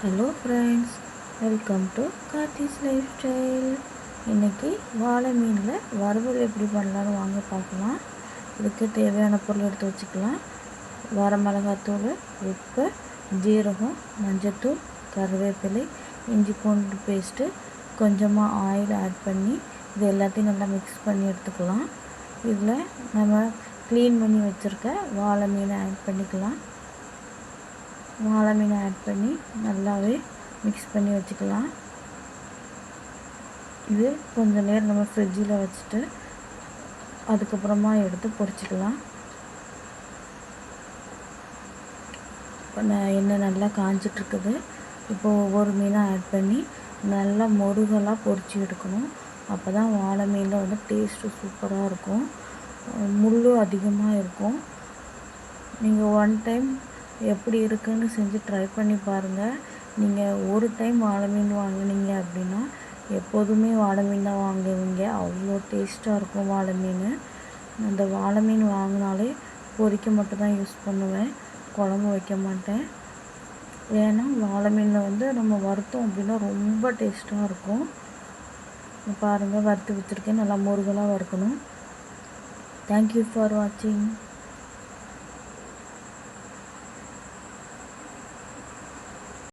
Hello friends welcome to Karthi's life style இன்றைக்கி வாழை மீனில் வறுவல் எப்படி பண்ணலான்னு வாங்க பார்க்கலாம். இதுக்கு தேவையான பொருள் எடுத்து வச்சுக்கலாம். வரமிளகாத்தூள் உப்பு ஜீரகம் மஞ்சத்தூள் கருவேப்பிலை இஞ்சி பூண்டு பேஸ்ட்டு கொஞ்சமாக ஆயில் ஆட் பண்ணி இது எல்லாத்தையும் நல்லா மிக்ஸ் பண்ணி எடுத்துக்கலாம். இதில் நம்ம க்ளீன் பண்ணி வச்சுருக்க வாழை மீனை ஆட் பண்ணிக்கலாம். வாழை மீனை ஆட் பண்ணி நல்லாவே மிக்ஸ் பண்ணி வச்சுக்கலாம். இது கொஞ்சம் நேரம் நம்ம ஃப்ரிட்ஜில் வச்சுட்டு அதுக்கப்புறமா எடுத்து பொரிச்சிக்கலாம். இப்போ நான் எண்ணெய் நல்லா காஞ்சிட்ருக்குது இப்போ ஒவ்வொரு மீனாக ஆட் பண்ணி நல்லா முருகலாக பொரிச்சு எடுக்கணும். அப்போ தான் வாழை மீனில் வந்து டேஸ்ட்டு சூப்பராக இருக்கும். முள் அதிகமாக இருக்கும். நீங்கள் ஒன் டைம் எப்படி இருக்குதுன்னு செஞ்சு ட்ரை பண்ணி பாருங்கள் நீங்கள் ஒரு டைம் வாழை மீன் வாங்கினீங்க அப்படின்னா எப்போதுமே வாழை மீன் தான் வாங்குவீங்க. அவ்வளோ டேஸ்ட்டாக இருக்கும் வாழை மீன். அந்த வாழை மீன் வாங்கினாலே பொரிக்க மட்டும் தான் யூஸ் பண்ணுவேன். குழம்பு வைக்க மாட்டேன். ஏன்னா வாழை மீனில் வந்து நம்ம வறுத்தோம் அப்படின்னா ரொம்ப டேஸ்ட்டாக இருக்கும். பாருங்கள் வறுத்து வச்சுருக்கேன். நல்லா முருகலாக வறுக்கணும். தேங்க்யூ ஃபார் வாட்சிங்